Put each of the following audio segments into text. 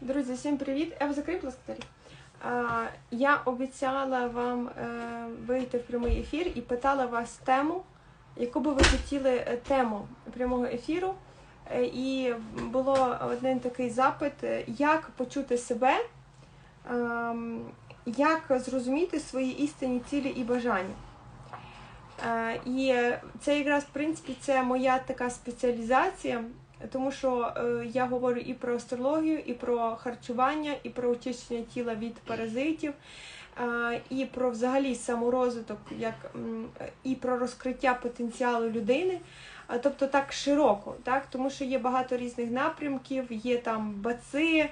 Друзі, всім привіт! Ласка, двері. А, Я обіцяла вам е, вийти в прямий ефір і питала вас тему, яку би ви хотіли е, тему прямого ефіру. Е, І було один такий запит: як почути себе, ем, як зрозуміти свої істинні цілі і бажання. І це якраз, в принципі, це моя така спеціалізація, тому що е, я говорю і про астрологію, і про харчування, і про очищення тіла від паразитів, е, і про взагалі саморозвиток, як і про розкриття потенціалу людини. Тобто так широко, так? тому що є багато різних напрямків, є там баци,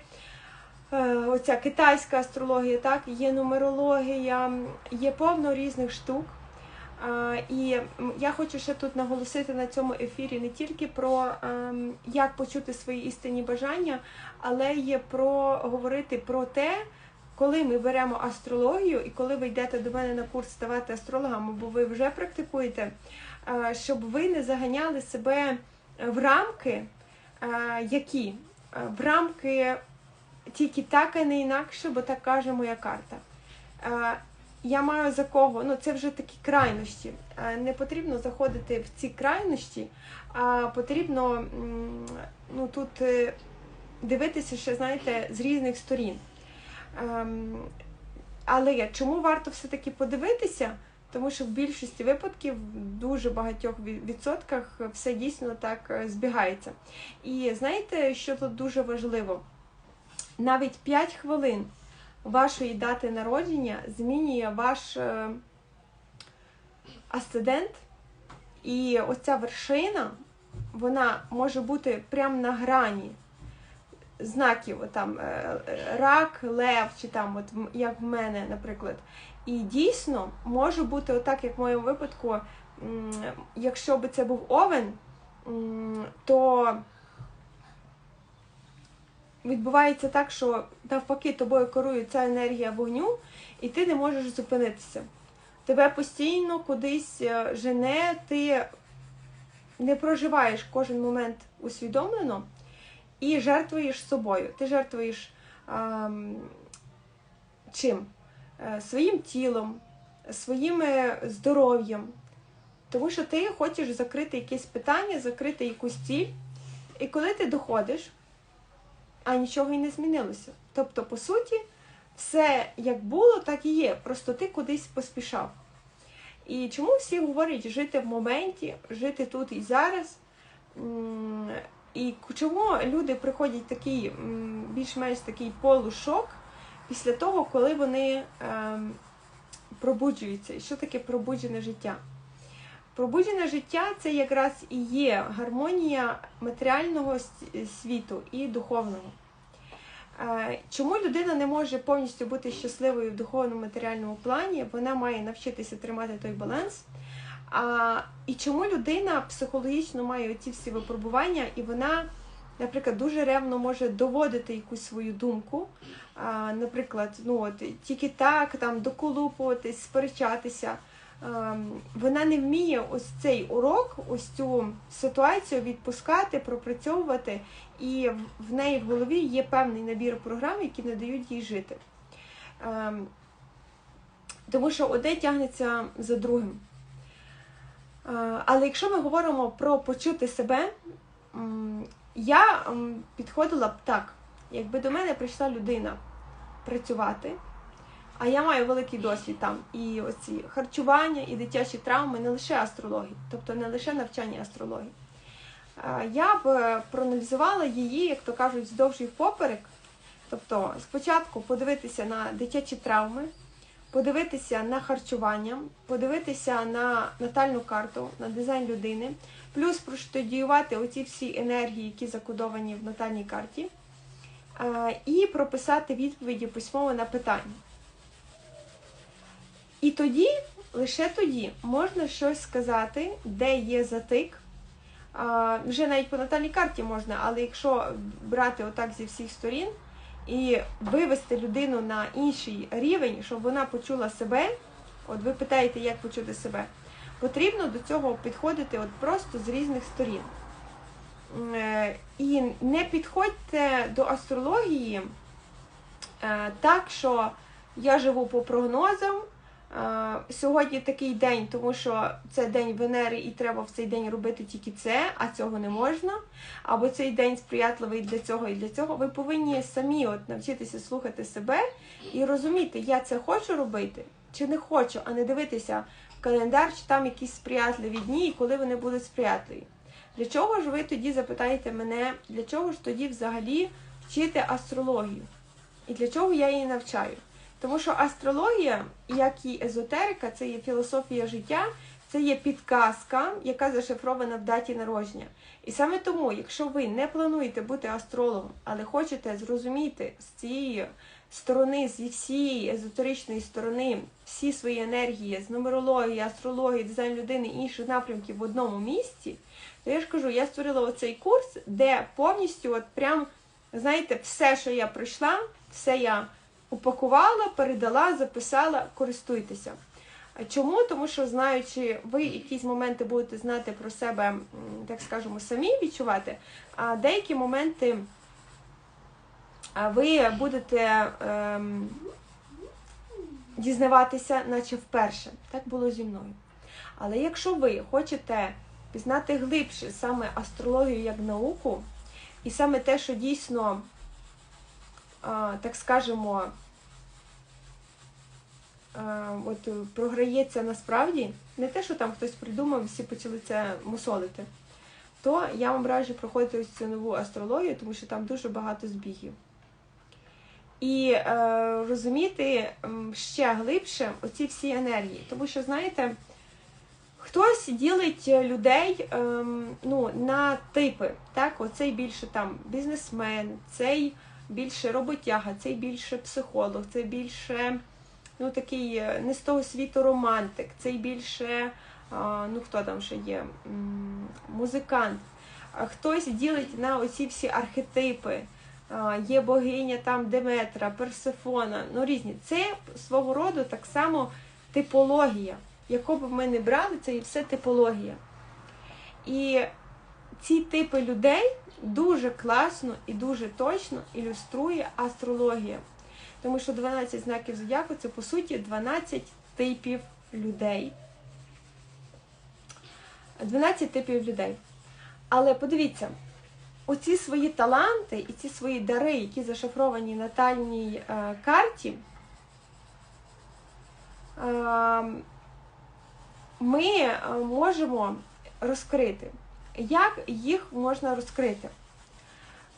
е, оця китайська астрологія, так? є нумерологія, є повно різних штук. І я хочу ще тут наголосити на цьому ефірі не тільки про ем, як почути свої істинні бажання, але є про говорити про те, коли ми беремо астрологію, і коли ви йдете до мене на курс ставати астрологом, або ви вже практикуєте, е, щоб ви не заганяли себе в рамки, е, які Е, в рамки тільки так, а не інакше, бо так каже моя карта. Я маю за кого, ну це вже такі крайності. Е, Не потрібно заходити в ці крайності, а потрібно ну, тут е, дивитися ще, знаєте, з різних сторін. Ем, Але чому варто все-таки подивитися? Тому що в більшості випадків, в дуже багатьох відсотках, все дійсно так е, збігається. І знаєте, що тут дуже важливо? Навіть 5 хвилин вашої дати народження змінює ваш е, асцендент, і оця вершина, вона може бути прямо на грані знаків, там е, рак, лев, чи там, от як в мене, наприклад. І дійсно може бути отак, як в моєму випадку, якщо би це був овен, то відбувається так, що навпаки тобою керує ця енергія вогню, і ти не можеш зупинитися. Тебе постійно кудись е, жене, ти не проживаєш кожен момент усвідомлено і жертвуєш собою. Ти жертвуєш ем, чим? Е, Своїм тілом, своїм е, здоров'ям. Тому що ти хочеш закрити якесь питання, закрити якусь ціль. І коли ти доходиш, а нічого і не змінилося. Тобто, по суті, все як було, так і є. Просто ти кудись поспішав. І чому всі говорять жити в моменті, жити тут і зараз? І чому люди приходять такий більш-менш такий полушок після того, коли вони ем, пробуджуються? І що таке пробуджене життя? Пробуджене життя це якраз і є гармонія матеріального світу і духовного. Е, Чому людина не може повністю бути щасливою в духовному матеріальному плані? Вона має навчитися тримати той баланс. А, і чому людина психологічно має ці всі випробування, і вона, наприклад, дуже ревно може доводити якусь свою думку. А, наприклад, ну от тільки так, там доколупуватись, сперечатися. Ем, Вона не вміє ось цей урок, ось цю ситуацію відпускати, пропрацьовувати, і в- неї в голові є певний набір програм, які не дають їй жити. Ем, Тому що одне тягнеться за другим. Е, Але якщо ми говоримо про почути себе, я підходила б так, якби до мене прийшла людина працювати, а я маю великий досвід там і оці харчування, і дитячі травми, не лише астрології, тобто не лише навчання астрології. Я б е, проаналізувала її, як то кажуть, вздовж і впоперек. Тобто спочатку подивитися на дитячі травми, подивитися на харчування, подивитися на натальну карту, на дизайн людини, плюс проштудіювати оці всі енергії, які закодовані в натальній карті, і прописати відповіді письмово на питання. І тоді, лише тоді, можна щось сказати, де є затик. А, Вже навіть по натальній карті можна, але якщо брати отак зі всіх сторін і вивести людину на інший рівень, щоб вона почула себе, от ви питаєте, як почути себе, потрібно до цього підходити от просто з різних сторін. Е, І не підходьте до астрології е, так, що я живу по прогнозам. Е, Сьогодні такий день, тому що це день Венери, і треба в цей день робити тільки це, а цього не можна. Або цей день сприятливий для цього і для цього. Ви повинні самі от навчитися слухати себе і розуміти, я це хочу робити чи не хочу, а не дивитися в календар, чи там якісь сприятливі дні, і коли вони будуть сприятливі. Для чого ж ви тоді запитаєте мене, для чого ж тоді взагалі вчити астрологію? І для чого я її навчаю? Тому що астрологія, як і езотерика, це є філософія життя, це є підказка, яка зашифрована в даті народження. І саме тому, якщо ви не плануєте бути астрологом, але хочете зрозуміти з цієї сторони, зі всієї езотеричної сторони, всі свої енергії, з нумерології, астрології, дизайн людини і інших напрямків в одному місці, то я ж кажу, я створила оцей курс, де повністю, от прям, знаєте, все, що я пройшла, все я упакувала, передала, записала, користуйтеся. Чому? Тому що знаючи, ви якісь моменти будете знати про себе, так скажемо, самі відчувати, а деякі моменти ви будете ем, дізнаватися, наче вперше. Так було зі мною. Але якщо ви хочете пізнати глибше саме астрологію як науку, і саме те, що дійсно, так скажемо, от програється насправді, не те, що там хтось придумав, всі почали це мусолити, то я вам раджу проходити ось цю нову астрологію, тому що там дуже багато збігів. І е, розуміти ще глибше оці всі енергії. Тому що, знаєте, хтось ділить людей е, ну, на типи. Так? Оцей більше там бізнесмен, цей більше роботяга, цей більше психолог, цей більше ну, такий е, не з того світу романтик, цей більше, ну хто там ще є, музикант. Хтось ділить на оці всі архетипи. Є богиня там Деметра, Персифона, ну різні. Це свого роду так само типологія. Яку б ми не брали, це і все типологія. І ці типи людей дуже класно і дуже точно ілюструє астрологія. Тому що 12 знаків зодіаку це, по суті, 12 типів людей. 12 типів людей. Але подивіться, оці свої таланти і ці свої дари, які зашифровані на натальній е, карті, е, ми можемо розкрити. Як їх можна розкрити?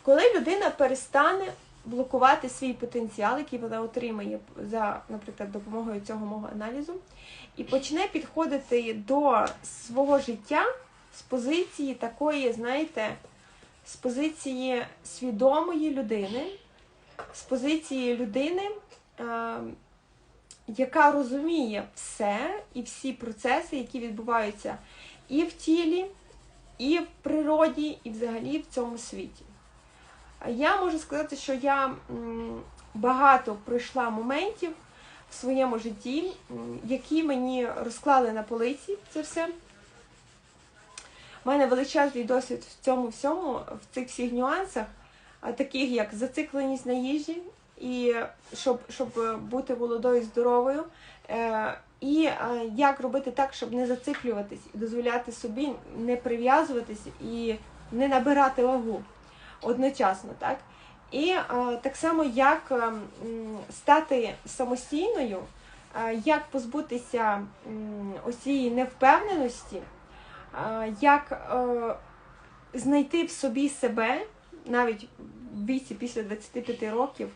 Коли людина перестане блокувати свій потенціал, який вона отримає за, наприклад, допомогою цього мого аналізу, і почне підходити до свого життя з позиції такої, знаєте, з позиції свідомої людини, з позиції людини, яка розуміє все і всі процеси, які відбуваються і в тілі, і в природі, і взагалі в цьому світі. Я можу сказати, що я багато пройшла моментів в своєму житті, які мені розклали на полиці це все. У мене величезний досвід в цьому всьому, в цих всіх нюансах, таких як зацикленість на їжі, і щоб щоб бути молодою, здоровою, е, і як робити так, щоб не зациклюватись дозволяти собі не прив'язуватись і не набирати вагу одночасно. так? І так само, як е, стати самостійною, як позбутися ось цієї невпевненості як е, знайти в собі себе навіть в віці після 25 років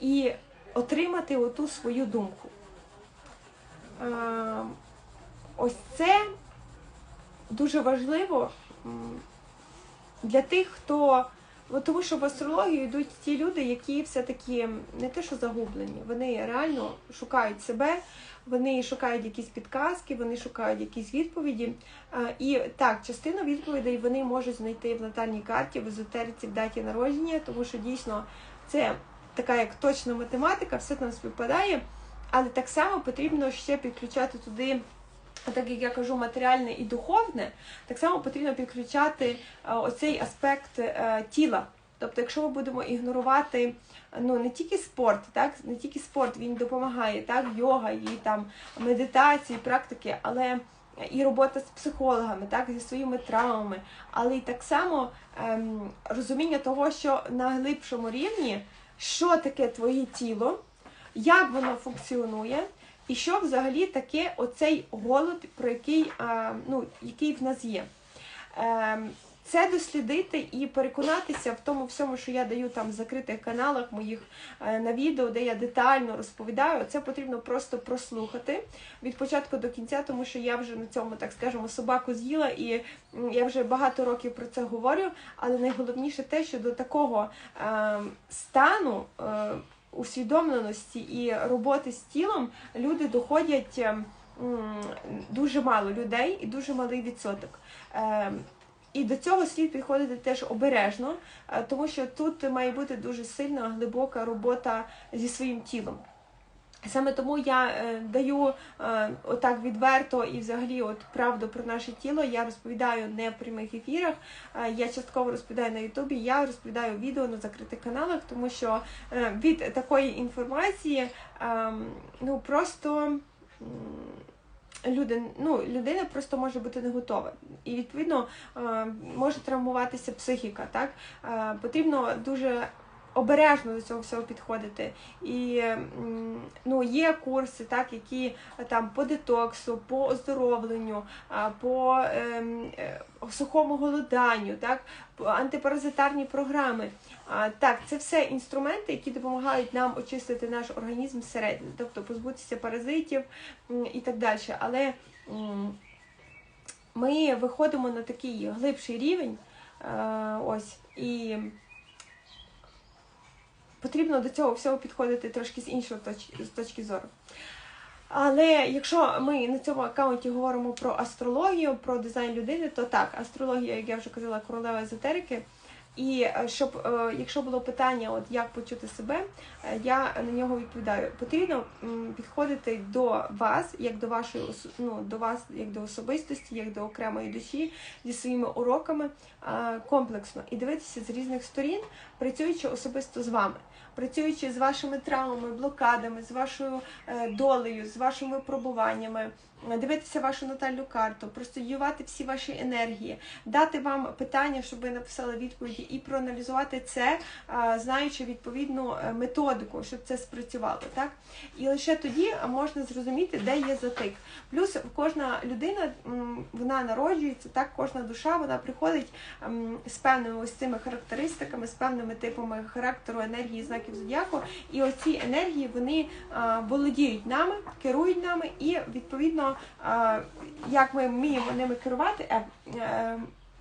і отримати оту свою думку. Е, ось це дуже важливо для тих, хто. Тому що в астрологію йдуть ті люди, які все-таки не те, що загублені, вони реально шукають себе, вони шукають якісь підказки, вони шукають якісь відповіді. І так, частину відповідей вони можуть знайти в натальній карті, в езотериці, в даті народження, тому що дійсно це така як точна математика, все там співпадає. Але так само потрібно ще підключати туди так як я кажу, матеріальне і духовне, так само потрібно підключати е, оцей аспект е, тіла. Тобто, якщо ми будемо ігнорувати ну не тільки спорт, так не тільки спорт він допомагає, так, йога і там медитації, практики, але і робота з психологами, так, зі своїми травмами, але і так само ем, розуміння того, що на глибшому рівні, що таке твоє тіло, як воно функціонує. І що взагалі таке оцей голод, про який а, ну, який в нас є? Ем, це дослідити і переконатися в тому всьому, що я даю там в закритих каналах моїх е, на відео, де я детально розповідаю. Це потрібно просто прослухати від початку до кінця, тому що я вже на цьому, так скажемо, собаку з'їла, і я вже багато років про це говорю. Але найголовніше те, що до такого е, стану. Е, усвідомленості і роботи з тілом люди доходять ем, дуже мало людей і дуже малий відсоток. Ем, і до цього слід підходити теж обережно, е, тому що тут має бути дуже сильна глибока робота зі своїм тілом. Саме тому я е, даю е, отак відверто і взагалі от правду про наше тіло. Я розповідаю не в прямих ефірах. Е, я частково розповідаю на Ютубі. Я розповідаю відео на закритих каналах, тому що від такої інформації е, ну просто. Люди, ну, людина просто може бути не готова. І відповідно може травмуватися психіка. Так? Потрібно дуже обережно до цього всього підходити. І ну, є курси, так, які там по детоксу, по оздоровленню, по ем, е, сухому голоданню, так, антипаразитарні програми. Так, це все інструменти, які допомагають нам очистити наш організм зсередини, тобто позбутися паразитів і так далі. Але ми виходимо на такий глибший рівень. Ось і потрібно до цього всього підходити трошки з іншої точки, з точки зору. Але якщо ми на цьому аккаунті говоримо про астрологію, про дизайн людини, то так, астрологія, як я вже казала, королева езотерики. І е, щоб, е, якщо було питання, от як почути себе, е, я на нього відповідаю. Потрібно підходити до вас, як до вашої ну, до вас, як до особистості, як до окремої душі зі своїми уроками комплексно і дивитися з різних сторін, працюючи особисто з вами працюючи з вашими травмами, блокадами, з вашою е, долею, з вашими випробуваннями, дивитися вашу натальну карту, простудіювати всі ваші енергії, дати вам питання, щоб ви написали відповіді, і проаналізувати це, знаючи відповідну е, методику, щоб це спрацювало. Так? І лише тоді можна зрозуміти, де є затик. Плюс кожна людина вона народжується, так, кожна душа вона приходить з певними ось цими характеристиками, з певними типами характеру, енергії, знаків зодіаку, і оці енергії вони володіють нами, керують нами і відповідно як ми вміємо ними керувати,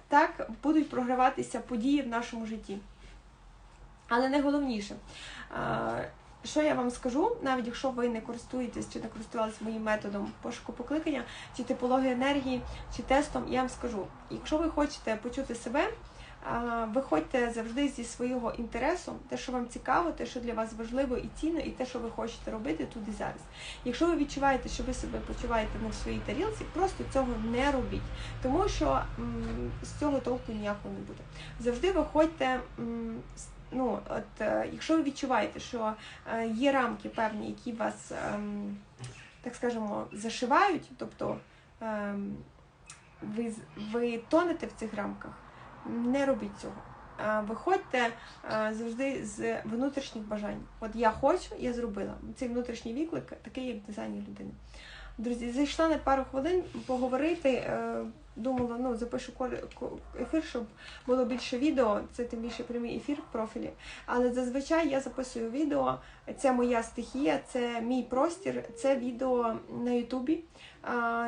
так будуть програватися події в нашому житті. Але найголовніше, що я вам скажу, навіть якщо ви не користуєтесь чи не користувалися моїм методом пошуку покликання, чи типології енергії, чи тестом, я вам скажу, якщо ви хочете почути себе. Виходьте завжди зі свого інтересу, те, що вам цікаво, те, що для вас важливо і цінно, і те, що ви хочете робити тут і зараз. Якщо ви відчуваєте, що ви себе почуваєте не в своїй тарілці, просто цього не робіть, тому що м, з цього толку ніякого не буде. Завжди виходьте. М, Ну, от, е, якщо ви відчуваєте, що е, є рамки певні, які вас, ем, так скажемо, зашивають, тобто ем, ви ви тонете в цих рамках, не робіть цього. Виходьте завжди з внутрішніх бажань. От я хочу, я зробила. Цей внутрішній відклик такий, як дизайн людини. Друзі, зайшла на пару хвилин поговорити. Е, думала, ну запишу ефір, щоб було більше відео. Це тим більше прямий ефір в профілі. Але зазвичай я записую відео. Це моя стихія, це мій простір, це відео на Ютубі.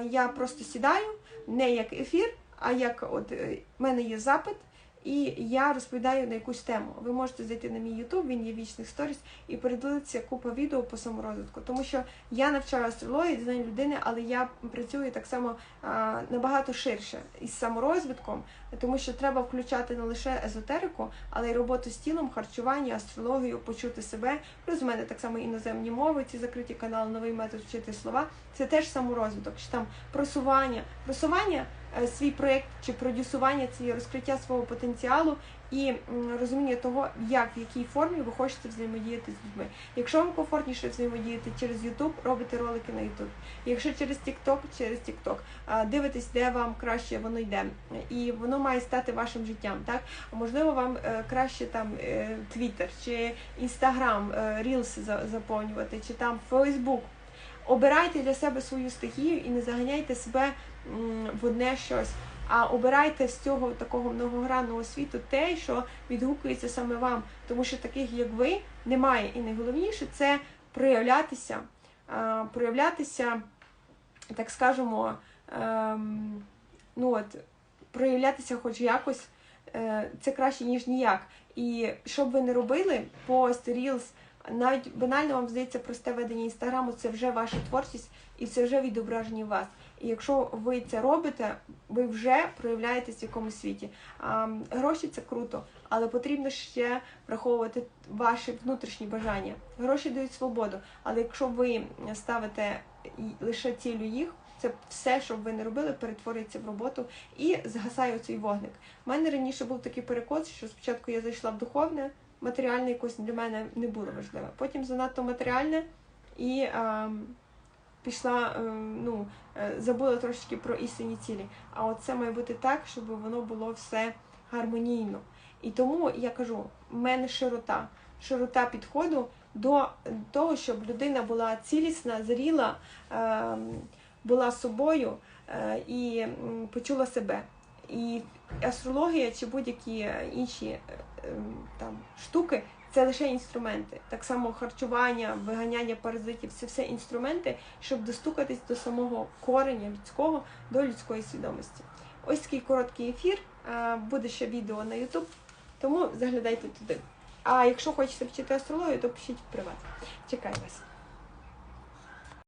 Я просто сідаю не як ефір. А як от е, в мене є запит, і я розповідаю на якусь тему. Ви можете зайти на мій YouTube, він є вічних сторіс, і передивитися купа відео по саморозвитку. Тому що я навчаю астрології, дизайн людини, але я працюю так само а, набагато ширше із саморозвитком, тому що треба включати не лише езотерику, але й роботу з тілом, харчування, астрологію, почути себе. Плюс в мене так само іноземні мови, ці закриті канали, новий метод вчити слова. Це теж саморозвиток, чи там просування, просування свій проєкт чи продюсування це розкриття свого потенціалу і розуміння того, як в якій формі ви хочете взаємодіяти з людьми. Якщо вам комфортніше взаємодіяти через YouTube, робите ролики на YouTube. Якщо через TikTok, через TikTok. Дивитесь, де вам краще воно йде, і воно має стати вашим життям. Так можливо, вам е, краще там е, Twitter чи Instagram, е, Reels заповнювати, чи там Facebook. Обирайте для себе свою стихію і не заганяйте себе в одне щось. А обирайте з цього такого многогранного світу те, що відгукується саме вам, тому що таких, як ви, немає. І найголовніше це проявлятися, проявлятися, так скажемо, ем, ну от, проявлятися хоч якось, е, це краще, ніж ніяк. І що б ви не робили, пост, рілс, навіть банально вам здається просте ведення інстаграму, це вже ваша творчість і це вже відображення вас. І якщо ви це робите, ви вже проявляєтесь в якомусь світі. А, гроші це круто, але потрібно ще враховувати ваші внутрішні бажання. Гроші дають свободу, але якщо ви ставите лише цілю їх, це все, що ви не робили, перетворюється в роботу і згасає цей вогник. У мене раніше був такий перекос, що спочатку я зайшла в духовне, матеріальне якось для мене не було важливе. Потім занадто матеріальне і ем, пішла, ем, ну, е, забула трошечки про істинні цілі. А от це має бути так, щоб воно було все гармонійно. І тому я кажу, в мене широта, широта підходу до того, щоб людина була цілісна, зріла, ем, була собою е, і почула себе. І астрологія чи будь-які е, інші е, там штуки це лише інструменти. Так само харчування, виганяння паразитів це все інструменти, щоб достукатись до самого кореня людського, до людської свідомості. Ось такий короткий ефір. е, Буде ще відео на YouTube, тому заглядайте туди. А якщо хочете вчити астрологію, то пишіть в приват. Чекаю вас.